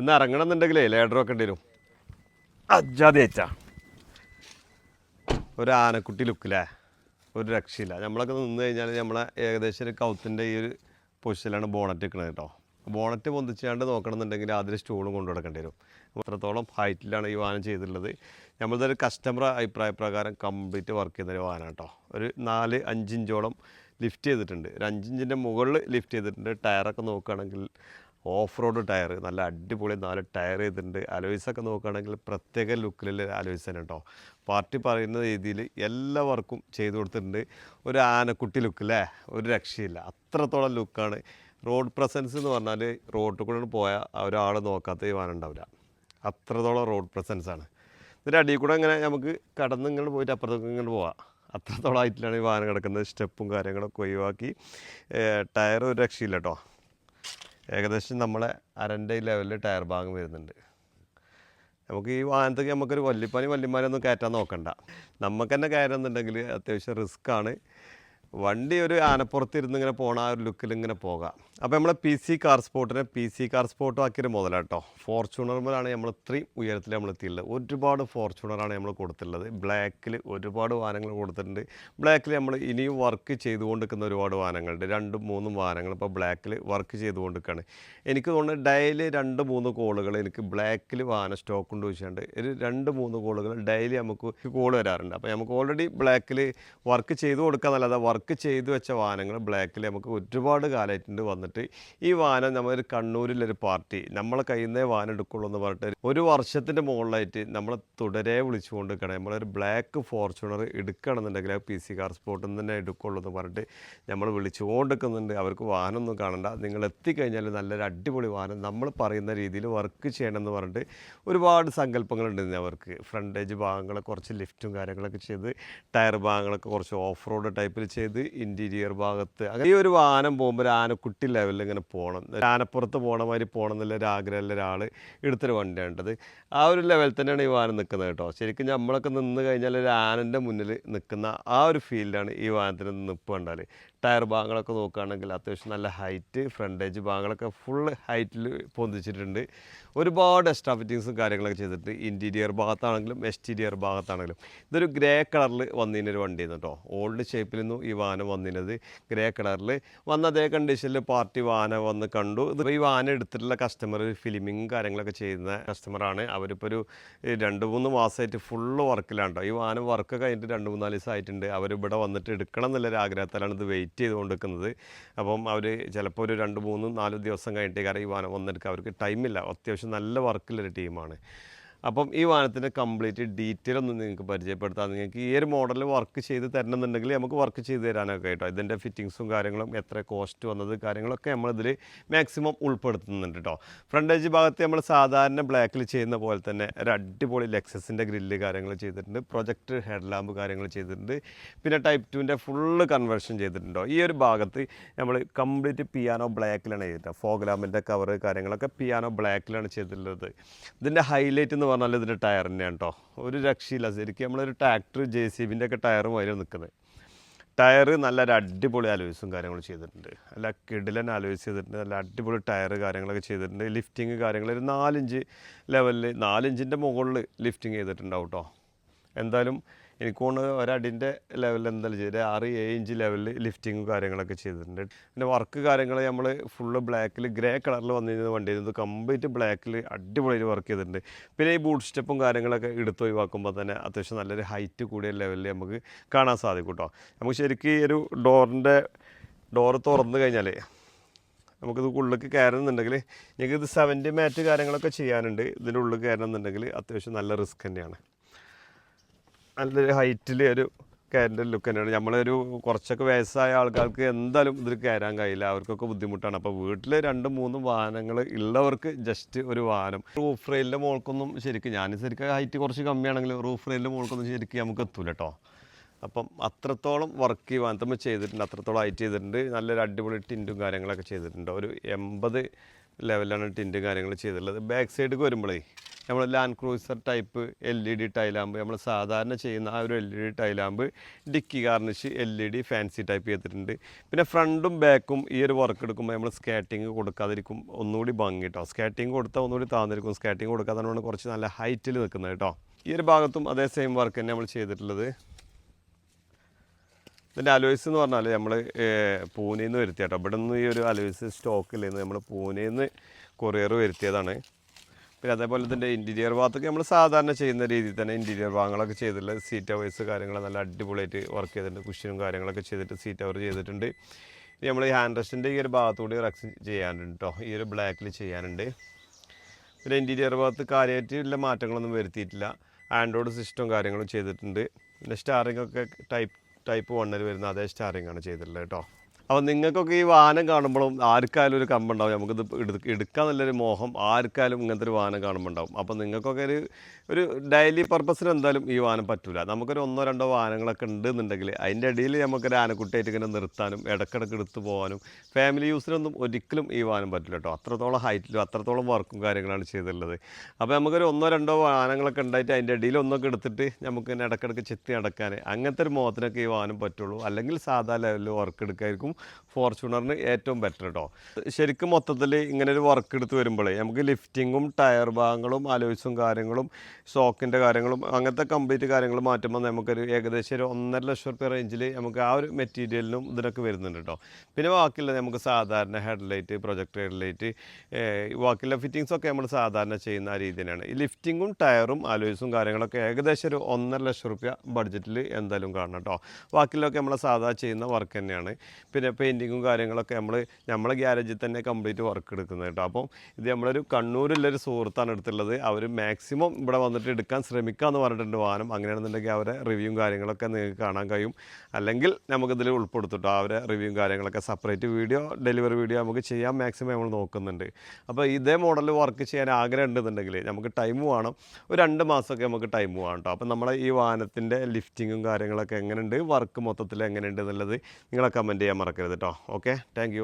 ഇന്ന് ഇറങ്ങണമെന്നുണ്ടെങ്കിലേ ലേഡർ ഒക്കെ വരും അജാതി അയച്ചാ ഒരു ആനക്കുട്ടി ലുക്കില്ലേ ഒരു രക്ഷയില്ല. നമ്മളൊക്കെ നിന്ന് കഴിഞ്ഞാൽ നമ്മളെ ഏകദേശം ഒരു കൗത്തിന്റെ ഈ ഒരു പൊസിഷനിലാണ് ബോണറ്റ് നിൽക്കുന്നത് കേട്ടോ. ബോണറ്റ് പൊന്തിച്ചാണ്ട് നോക്കണമെന്നുണ്ടെങ്കിൽ അതിൽ സ്റ്റൂളും കൊണ്ടു കൊടുക്കേണ്ടി വരും. അത്രത്തോളം ഹൈറ്റിലാണ് ഈ വാഹനം ചെയ്തിട്ടുള്ളത്. നമ്മളതൊരു കസ്റ്റമർ അഭിപ്രായ പ്രകാരം കംപ്ലീറ്റ് വർക്ക് ഒരു വാഹനം കേട്ടോ. ഒരു നാല് അഞ്ചിഞ്ചോളം ലിഫ്റ്റ് ചെയ്തിട്ടുണ്ട്. ഒരു അഞ്ചിഞ്ചിന്റെ മുകളിൽ ലിഫ്റ്റ് ചെയ്തിട്ടുണ്ട്. ടയറൊക്കെ നോക്കുകയാണെങ്കിൽ ഓഫ് റോഡ് ടയർ നല്ല അടിപൊളി നാല് ടയർ ചെയ്തിട്ടുണ്ട്. അലോയ്സൊക്കെ നോക്കുകയാണെങ്കിൽ പ്രത്യേക ലുക്കിലുള്ള അലോയ്സ് തന്നെ കേട്ടോ പാർട്ടി പറയുന്ന രീതിയിൽ എല്ലാവർക്കും ചെയ്തു കൊടുത്തിട്ടുണ്ട്. ഒരു ആനക്കുട്ടി ലുക്ക് അല്ലേ ഒരു രക്ഷയില്ല. അത്രത്തോളം ലുക്കാണ്. റോഡ് പ്രസൻസ് എന്ന് പറഞ്ഞാൽ റോഡിൽ കൂടെ പോയാൽ ഒരാൾ നോക്കാത്ത ഈ വാഹനം ഉണ്ടാവില്ല. അത്രത്തോളം റോഡ് പ്രസൻസ് ആണ് ഇതിന്റെ അടിയിൽ കൂടെ ഇങ്ങനെ നമുക്ക് കടന്ന് ഇങ്ങോട്ട് പോയിട്ട് അപ്പുറത്തേക്ക് ഇങ്ങോട്ട് പോവാം. അത്രത്തോളം ആയിട്ടിലാണ് ഈ വാഹനം കിടക്കുന്നത്. സ്റ്റെപ്പും കാര്യങ്ങളൊക്കെ ഒഴിവാക്കി. ടയർ ഒരു രക്ഷയില്ല കേട്ടോ ഏകദേശം നമ്മളെ അരന്റെ ലെവലിൽ ടയർ ഭാഗം വരുന്നുണ്ട്. നമുക്ക് ഈ വാഹനത്തേക്ക് നമുക്കൊരു വല്ലിപ്പനി വല്ലിമാരൊന്നും കയറ്റാൻ നോക്കണ്ട. നമുക്ക് തന്നെ കയറുന്നുണ്ടെങ്കിൽ അത്യാവശ്യം റിസ്ക്കാണ് വണ്ടി ഒരു ആനപ്പുറത്ത് ഇരുന്നിങ്ങനെ പോണ ആ ഒരു ലുക്കിൽ ഇങ്ങനെ പോകാം. അപ്പോൾ നമ്മളെ പി സി കാർ സ്പോർട്ടിനെ പി സി കാർ സ്പോർട്ട് ആക്കിയൊരു മുതലാട്ടോ. ഫോർച്യൂണർമലാണ് നമ്മൾ ഇത്രയും ഉയരത്തിൽ നമ്മൾ എത്തിയുള്ളത്. ഒരുപാട് ഫോർച്യൂണറാണ് നമ്മൾ കൊടുത്തിട്ടുള്ളത്. ബ്ലാക്കിൽ ഒരുപാട് വാഹനങ്ങൾ കൊടുത്തിട്ടുണ്ട്. ബ്ലാക്കിൽ നമ്മൾ ഇനിയും വർക്ക് ചെയ്തുകൊണ്ടിരിക്കുന്ന ഒരുപാട് വാഹനങ്ങളുണ്ട്. രണ്ടും മൂന്നും വാഹനങ്ങൾ ഇപ്പോൾ ബ്ലാക്കിൽ വർക്ക് ചെയ്തുകൊണ്ടിരിക്കുകയാണ്. എനിക്ക് തോന്നുന്നത് ഡെയിലി രണ്ട് മൂന്ന് കോളുകൾ എനിക്ക് ബ്ലാക്കിൽ വാഹന സ്റ്റോക്ക് കൊണ്ട് വെച്ചുകൊണ്ട് ഒരു രണ്ട് മൂന്ന് കോളുകൾ ഡെയിലി നമുക്ക് കോൾ വരാറുണ്ട്. അപ്പോൾ നമുക്ക് ഓൾറെഡി ബ്ലാക്കിൽ വർക്ക് ചെയ്ത് കൊടുക്കാന്നല്ലാതെ വർക്ക് ചെയ്ത് വെച്ച വാഹനങ്ങൾ ബ്ലാക്കിൽ നമുക്ക് ഒരുപാട് കാലമായിട്ടുണ്ട് വന്നിട്ട് ഈ വാഹനം നമ്മളൊരു കണ്ണൂരിലൊരു പാർട്ടി നമ്മളെ കയ്യിൽ നിന്നേ വാഹനം എടുക്കുള്ളൂ എന്ന് പറഞ്ഞിട്ട് ഒരു വർഷത്തിന്റെ മുകളിലായിട്ട് നമ്മൾ തുടരെ വിളിച്ചുകൊണ്ട് നിൽക്കണം നമ്മളൊരു ബ്ലാക്ക് ഫോർച്യൂണർ എടുക്കണമെന്നുണ്ടെങ്കിൽ പി സി കാർ സ്പോട്ടിൽ നിന്ന് തന്നെ എടുക്കുള്ളൂ എന്ന് പറഞ്ഞിട്ട് നമ്മൾ വിളിച്ചുകൊണ്ട് നിൽക്കുന്നുണ്ട്. അവർക്ക് വാഹനമൊന്നും കാണണ്ട. നിങ്ങൾ എത്തിക്കഴിഞ്ഞാൽ നല്ലൊരു അടിപൊളി വാഹനം നമ്മൾ പറയുന്ന രീതിയിൽ വർക്ക് ചെയ്യണമെന്ന് പറഞ്ഞിട്ട് ഒരുപാട് സങ്കല്പങ്ങളുണ്ട് ഇന്ന് അവർക്ക്. ഫ്രണ്ടേജ് ഭാഗങ്ങൾ കുറച്ച് ലിഫ്റ്റും കാര്യങ്ങളൊക്കെ ചെയ്ത് ടയർ ഭാഗങ്ങളൊക്കെ കുറച്ച് ഓഫ് റോഡ് ടൈപ്പിൽ ചെയ്ത് ഇന്റീരിയർ ഭാഗത്ത് അങ്ങനെ ഈ ഒരു വാഹനം പോകുമ്പോൾ ഒരു ആനക്കുട്ടി ലെവലിൽ ഇങ്ങനെ പോകണം. ആനപ്പുറത്ത് പോകണ മാതിരി പോകണം എന്നുള്ള ഒരു ആഗ്രഹമുള്ള ഒരാൾ എടുത്തൊരു വണ്ടിയാണ്ടത് ആ ഒരു ലെവലിൽ തന്നെയാണ് ഈ വാനം നിൽക്കുന്നത് കേട്ടോ. ശരിക്കും നമ്മളൊക്കെ നിന്ന് കഴിഞ്ഞാൽ ഒരു ആനന്റെ മുന്നിൽ നിൽക്കുന്ന ആ ഒരു ഫീൽഡാണ് ഈ വാനത്തിന് നിപ്പ് കണ്ടാൽ ടയർ ഭാഗങ്ങളൊക്കെ നോക്കുകയാണെങ്കിൽ അത്യാവശ്യം നല്ല ഹൈറ്റ് ഫ്രണ്ടേജ് ഭാഗങ്ങളൊക്കെ ഫുൾ ഹൈറ്റിൽ പൊന്തിച്ചിട്ടുണ്ട്. ഒരുപാട് എക്സ്ട്രാ ഫിറ്റിങ്സും കാര്യങ്ങളൊക്കെ ചെയ്തിട്ട് ഇന്റീരിയർ ഭാഗത്താണെങ്കിലും എക്സ്റ്റീരിയർ ഭാഗത്താണെങ്കിലും. ഇതൊരു ഗ്രേ കളറിൽ വന്നതിനൊരു വണ്ടിയായിരുന്നു കേട്ടോ ഓൾഡ് ഷേപ്പിൽ നിന്നും ഈ വാഹനം വന്നിരുന്നത് ഗ്രേ കളറിൽ വന്ന അതേ കണ്ടീഷനിൽ പാർട്ടി വാഹനം വന്ന് കണ്ടു. ഇത് ഈ വാഹനം എടുത്തിട്ടുള്ള കസ്റ്റമർ ഫിലിമിങ് കാര്യങ്ങളൊക്കെ ചെയ്യുന്ന കസ്റ്റമറാണ് അവരിപ്പോൾ ഒരു രണ്ട് മൂന്ന് മാസമായിട്ട് ഫുള്ള് വർക്കിലാണ് കേട്ടോ ഈ വാഹനം വർക്ക് കഴിഞ്ഞിട്ട് രണ്ട് മൂന്നാൽ ദിവസമായിട്ടുണ്ട് അവരിവിടെ വന്നിട്ട് എടുക്കണം എന്നുള്ളൊരു ആഗ്രഹത്തിലാണ് ഇത് വെയിറ്റ് ചെയ്തുകൊണ്ട് കൊണ്ടിരിക്കുന്നത് അപ്പം അവർ ചിലപ്പോൾ ഒരു രണ്ട് മൂന്ന് നാല് ദിവസം കഴിഞ്ഞിട്ട് കറിയുവാനോ വന്നെടുക്കുക അവർക്ക് ടൈമില്ല. അത്യാവശ്യം നല്ല വർക്കുള്ളൊരു ടീമാണ് അപ്പം ഈ വാഹനത്തിന്റെ കംപ്ലീറ്റ് ഡീറ്റെയിൽ ഒന്ന് നിങ്ങൾക്ക് പരിചയപ്പെടുത്താം. നിങ്ങൾക്ക് ഈ ഒരു മോഡൽ വർക്ക് ചെയ്ത് തരണമെന്നുണ്ടെങ്കിൽ നമുക്ക് വർക്ക് ചെയ്ത് തരാനൊക്കെ കേട്ടോ. ഇതിന്റെ ഫിറ്റിങ്സും കാര്യങ്ങളും എത്ര കോസ്റ്റ് വന്നത് കാര്യങ്ങളൊക്കെ നമ്മളിതിൽ മാക്സിമം ഉൾപ്പെടുത്തുന്നുണ്ട് കേട്ടോ. ഫ്രണ്ടേജ് ഭാഗത്ത് നമ്മൾ സാധാരണ ബ്ലാക്കിൽ ചെയ്യുന്ന പോലെ തന്നെ ഒരു അടിപൊളി ലെക്സസിന്റെ ഗ്രില്ല് കാര്യങ്ങൾ ചെയ്തിട്ടുണ്ട്. പ്രൊജക്ട് ഹെഡ് ലാമ്പ് കാര്യങ്ങൾ ചെയ്തിട്ടുണ്ട്. പിന്നെ ടൈപ്പ് ടുവിന്റെ ഫുള്ള് കൺവേർഷൻ ചെയ്തിട്ടുണ്ടോ. ഈ ഒരു ഭാഗത്ത് നമ്മൾ കംപ്ലീറ്റ് പിയാനോ ബ്ലാക്കിലാണ് ചെയ്തിട്ട് ഫോഗ് ലാമ്പിന്റെ കവറ് കാര്യങ്ങളൊക്കെ പിയാനോ ബ്ലാക്കിലാണ് ചെയ്തിട്ടുള്ളത്. ഇതിന്റെ ഹൈലൈറ്റ് എന്ന് പറഞ്ഞാൽ ഇതിന്റെ ടയർ തന്നെയാണ് കേട്ടോ ഒരു രക്ഷയില്ല. ശരിക്കും നമ്മളൊരു ട്രാക്ടർ ജെ സി ബിന്റെ ഒക്കെ ടയർ മാതിരി നിൽക്കുന്നത് ടയർ നല്ലൊരു അടിപൊളി അലോയ്സും കാര്യങ്ങളും ചെയ്തിട്ടുണ്ട്. നല്ല കിടിലൻ അലോയ്സ് ചെയ്തിട്ടുണ്ട്. നല്ല അടിപൊളി ടയർ കാര്യങ്ങളൊക്കെ ചെയ്തിട്ടുണ്ട്. ലിഫ്റ്റിങ് കാര്യങ്ങൾ ഒരു നാലിഞ്ച് ലെവലിൽ നാലിഞ്ചിന്റെ മുകളിൽ ലിഫ്റ്റിങ് ചെയ്തിട്ടുണ്ടാവും കേട്ടോ എന്തായാലും എനിക്ക് തോന്നുന്നു ഒരടിന്റെ ലെവലിൽ എന്തായാലും ചെയ്ത് ആറ് ഏഴ് ഇഞ്ച് ലെവലിൽ ലിഫ്റ്റിങ്ങും കാര്യങ്ങളൊക്കെ ചെയ്തിട്ടുണ്ട്. പിന്നെ വർക്ക് കാര്യങ്ങൾ നമ്മൾ ഫുള്ള് ബ്ലാക്കിൽ ഗ്രേ കളറിൽ വന്നിരുന്ന വണ്ടി ഇത് കംപ്ലീറ്റ് ബ്ലാക്കിൽ അടിപൊളിയിൽ വർക്ക് ചെയ്തിട്ടുണ്ട്. പിന്നെ ഈ ബൂട്ട് സ്റ്റെപ്പും കാര്യങ്ങളൊക്കെ എടുത്ത് ഒഴിവാക്കുമ്പോൾ തന്നെ അത്യാവശ്യം നല്ലൊരു ഹൈറ്റ് കൂടിയ ലെവലിൽ നമുക്ക് കാണാൻ സാധിക്കും കേട്ടോ നമുക്ക് ശരിക്കും ഈ ഒരു ഡോറിന്റെ ഡോറ് തുറന്നു കഴിഞ്ഞാൽ നമുക്കിത് ഉള്ളിലേക്ക് കയറുന്നുണ്ടെങ്കിൽ ഞങ്ങൾക്ക് ഇത് സെവന്റി മാറ്റ് കാര്യങ്ങളൊക്കെ ചെയ്യാനുണ്ട്. ഇതിന്റെ ഉള്ളിൽ കയറണമെന്നുണ്ടെങ്കിൽ അത്യാവശ്യം നല്ല റിസ്ക് തന്നെയാണ്. നല്ലൊരു ഹൈറ്റിൽ ഒരു കയറിന്റെ ലുക്ക് തന്നെയാണ്. നമ്മളൊരു കുറച്ചൊക്കെ വയസ്സായ ആൾക്കാർക്ക് എന്തായാലും ഇതിൽ കയറാൻ കഴിയില്ല. അവർക്കൊക്കെ ബുദ്ധിമുട്ടാണ്. അപ്പോൾ വീട്ടിൽ രണ്ട് മൂന്നും വാഹനങ്ങൾ ഉള്ളവർക്ക് ജസ്റ്റ് ഒരു വാഹനം. റൂഫ് റെയിലിന്റെ മോൾക്കൊന്നും ശരിക്കും ഞാൻ ശരിക്കും ഹൈറ്റ് കുറച്ച് കമ്മിയാണെങ്കിലും റൂഫ് റെയിലിന്റെ മോൾക്കൊന്നും ശരിക്കും നമുക്ക് എത്തൂല കേട്ടോ അപ്പം അത്രത്തോളം വർക്ക് ഈ വാനത്തമ്മ ചെയ്തിട്ടുണ്ട്. അത്രത്തോളം ഹൈറ്റ് ചെയ്തിട്ടുണ്ട്. നല്ലൊരു അടിപൊളി ടിന്റും കാര്യങ്ങളൊക്കെ ചെയ്തിട്ടുണ്ട്. ഒരു എൺപത് ലെവലാണ് ടിന്റും കാര്യങ്ങൾ ചെയ്തിട്ടുള്ളത്. ബാക്ക് സൈഡിലേക്ക് വരുമ്പോഴേ നമ്മൾ Land Cruiser type L E D tail lamp നമ്മൾ സാധാരണ ചെയ്യുന്ന ആ ഒരു L E D tail lamp dicky garnish L E D fancy type ചെയ്തിട്ടുണ്ട്. പിന്നെ ഫ്രണ്ടും ബാക്കും ഈ ഒരു വർക്ക് എടുക്കുമ്പോൾ നമ്മൾ സ്കാറ്റിങ് കൊടുക്കാതിരിക്കും. ഒന്നുകൂടി ഭംഗി കേട്ടോ സ്കാറ്റിങ് കൊടുത്താൽ ഒന്നുകൂടി താന്നിരിക്കും. സ്കാറ്റിങ് കൊടുക്കാതാണ് കുറച്ച് നല്ല ഹൈറ്റിൽ നിൽക്കുന്നത് കേട്ടോ ഈ ഒരു ഭാഗത്തും അതേ സെയിം വർക്ക് തന്നെ നമ്മൾ ചെയ്തിട്ടുള്ളത്. ഇതിന്റെ അലോയ്സ് എന്ന് പറഞ്ഞാൽ നമ്മൾ പൂനെയിൽ നിന്ന് വരുത്തിയ കേട്ടോ ഇവിടെ നിന്ന് ഈ ഒരു അലോയ്സ് സ്റ്റോക്കില്ലെന്ന് നമ്മൾ പൂനെയിൽ നിന്ന് കൊറിയർ വരുത്തിയതാണ്. പിന്നെ അതേപോലെ തന്നെ ഇന്റീരിയർ ഭാഗത്തൊക്കെ നമ്മൾ സാധാരണ ചെയ്യുന്ന രീതിയിൽ തന്നെ ഇന്റീരിയർ ഭാഗങ്ങളൊക്കെ ചെയ്തിട്ടുള്ള സീറ്റ് അവേഴ്സ് കാര്യങ്ങൾ നല്ല അടിപൊളിയായിട്ട് വർക്ക് ചെയ്തിട്ടുണ്ട്. കുഷ്യനും കാര്യങ്ങളൊക്കെ ചെയ്തിട്ട് സീറ്റ് അവർ ചെയ്തിട്ടുണ്ട്. ഇനി നമ്മൾ ഈ ഹാൻഡ് റെസ്റ്റിന്റെ ഈ ഒരു ഭാഗത്തുകൂടി റെക്സ് ചെയ്യാനുണ്ട് കേട്ടോ ഈ ഒരു ബ്ലാക്കിൽ ചെയ്യാനുണ്ട്. പിന്നെ ഇന്റീരിയർ ഭാഗത്ത് കാര്യമായിട്ടുള്ള മാറ്റങ്ങളൊന്നും വരുത്തിയിട്ടില്ല. ആൻഡ്രോയിഡ് സിസ്റ്റവും കാര്യങ്ങളും ചെയ്തിട്ടുണ്ട്. പിന്നെ ഒക്കെ ടൈപ്പ് ടൈപ്പ് വണ്ണിൽ വരുന്ന അതേ സ്റ്റാറിംഗ് ആണ് ചെയ്തിട്ടുള്ളത് കേട്ടോ അപ്പോൾ നിങ്ങൾക്കൊക്കെ ഈ വാഹനം കാണുമ്പോഴും ആർക്കായാലും ഒരു കമ്പുണ്ടാവും. നമുക്കിത് എടു- എടുക്കാൻ നല്ലൊരു മോഹം ആർക്കായാലും ഇങ്ങനത്തെ ഒരു വാഹനം കാണുമ്പോൾ ഉണ്ടാവും അപ്പോൾ നിങ്ങൾക്കൊക്കെ ഒരു ഒരു ഡെയിലി പർപ്പസിന് എന്തായാലും ഈ വാഹനം പറ്റില്ല നമുക്കൊരു ഒന്നോ രണ്ടോ വാഹനങ്ങളൊക്കെ ഉണ്ടെന്നുണ്ടെങ്കിൽ അതിന്റെ ഇടയിൽ നമുക്കൊരു ആനക്കുട്ടിയായിട്ട് ഇങ്ങനെ നിർത്താനും ഇടക്കിടക്ക് എടുത്ത് പോകാനും ഫാമിലി യൂസിനൊന്നും ഒരിക്കലും ഈ വാഹനം പറ്റില്ല കേട്ടോ അത്രത്തോളം ഹൈറ്റിലും അത്രത്തോളം വർക്കും കാര്യങ്ങളാണ് ചെയ്തിട്ടുള്ളത് അപ്പോൾ നമുക്കൊരു ഒന്നോ രണ്ടോ വാഹനങ്ങളൊക്കെ ഉണ്ടായിട്ട് അതിന്റെ ഇടയിൽ ഒന്നൊക്കെ എടുത്തിട്ട് നമുക്ക് ഇങ്ങനെ ഇടക്കിടക്ക് ചെത്തി നടക്കാൻ അങ്ങനത്തെ ഒരു മോഹത്തിനൊക്കെ ഈ വാഹനം പറ്റുള്ളൂ. അല്ലെങ്കിൽ സാധാ ലെവലിൽ വർക്ക് എടുക്കായിരിക്കും. ഫോർച്യൂണറിന് ഏറ്റവും ബെറ്റർ കേട്ടോ ശരിക്കും മൊത്തത്തിൽ ഇങ്ങനെ ഒരു വർക്ക് എടുത്ത് വരുമ്പോഴേ നമുക്ക് ലിഫ്റ്റിങ്ങും ടയർ ഭാഗങ്ങളും അലോയ്സും കാര്യങ്ങളും ഷോക്കിന്റെ കാര്യങ്ങളും അങ്ങനത്തെ കംപ്ലീറ്റ് കാര്യങ്ങൾ മാറ്റുമ്പോൾ നമുക്കൊരു ഏകദേശം ഒരു ഒന്നര ലക്ഷം റുപ്യ റേഞ്ചിൽ നമുക്ക് ആ ഒരു മെറ്റീരിയലിനും ഇതിനൊക്കെ വരുന്നുണ്ട് കേട്ടോ പിന്നെ ബാക്കിയുള്ള നമുക്ക് സാധാരണ ഹെഡ്ലൈറ്റ് പ്രൊജക്ടർ ഹെഡ്ലൈറ്റ് ബാക്കിയുള്ള ഫിറ്റിങ്സ് ഒക്കെ നമ്മൾ സാധാരണ ചെയ്യുന്ന രീതി തന്നെയാണ് ഈ ലിഫ്റ്റിങ്ങും ടയറും അലോയ്സും കാര്യങ്ങളൊക്കെ ഏകദേശം ഒരു ഒന്നര ലക്ഷം റുപ്യ ബഡ്ജറ്റിൽ എന്തായാലും കാണണം കേട്ടോ ബാക്കിയുള്ളതൊക്കെ നമ്മൾ സാധാ ചെയ്യുന്ന വർക്ക് തന്നെയാണ്. പിന്നെ പെയിന്റിങ്ങും കാര്യങ്ങളൊക്കെ നമ്മൾ നമ്മളെ ഗ്യാരേജിൽ തന്നെ കംപ്ലീറ്റ് വർക്ക് എടുക്കുന്നത് കേട്ടോ. അപ്പം ഇത് നമ്മളൊരു കണ്ണൂരിലൊരു സുഹൃത്താണ് എടുത്തുള്ളത് അവർ മാക്സിമം ഇവിടെ വന്നിട്ട് എടുക്കാൻ ശ്രമിക്കുക എന്ന് പറഞ്ഞിട്ടുണ്ട് വാഹനം. അങ്ങനെയാണെന്നുണ്ടെങ്കിൽ അവരെ റിവ്യൂവും കാര്യങ്ങളൊക്കെ നിങ്ങൾക്ക് കാണാൻ കഴിയും. അല്ലെങ്കിൽ നമുക്കിതിൽ ഉൾപ്പെടുത്തിട്ടോ അവരെ റിവ്യൂവും കാര്യങ്ങളൊക്കെ. സെപ്പറേറ്റ് വീഡിയോ ഡെലിവറി വീഡിയോ നമുക്ക് ചെയ്യാൻ മാക്സിമം നമ്മൾ നോക്കുന്നുണ്ട്. അപ്പോൾ ഇതേ മോഡൽ വർക്ക് ചെയ്യാൻ ആഗ്രഹം ഉണ്ടെന്നുണ്ടെങ്കിൽ നമുക്ക് ടൈം വേണം. ഒരു രണ്ട് മാസമൊക്കെ നമുക്ക് ടൈം വേണം കേട്ടോ അപ്പോൾ നമ്മളെ ഈ വാഹനത്തിന്റെ ലിഫ്റ്റിങ്ങും കാര്യങ്ങളൊക്കെ എങ്ങനെയുണ്ട്? വർക്ക് മൊത്തത്തിൽ എങ്ങനെയുണ്ട് എന്നുള്ളത് നിങ്ങളെ കമന്റ് ചെയ്യാൻ മറക്കരുത് കേട്ടോ ഓക്കെ താങ്ക്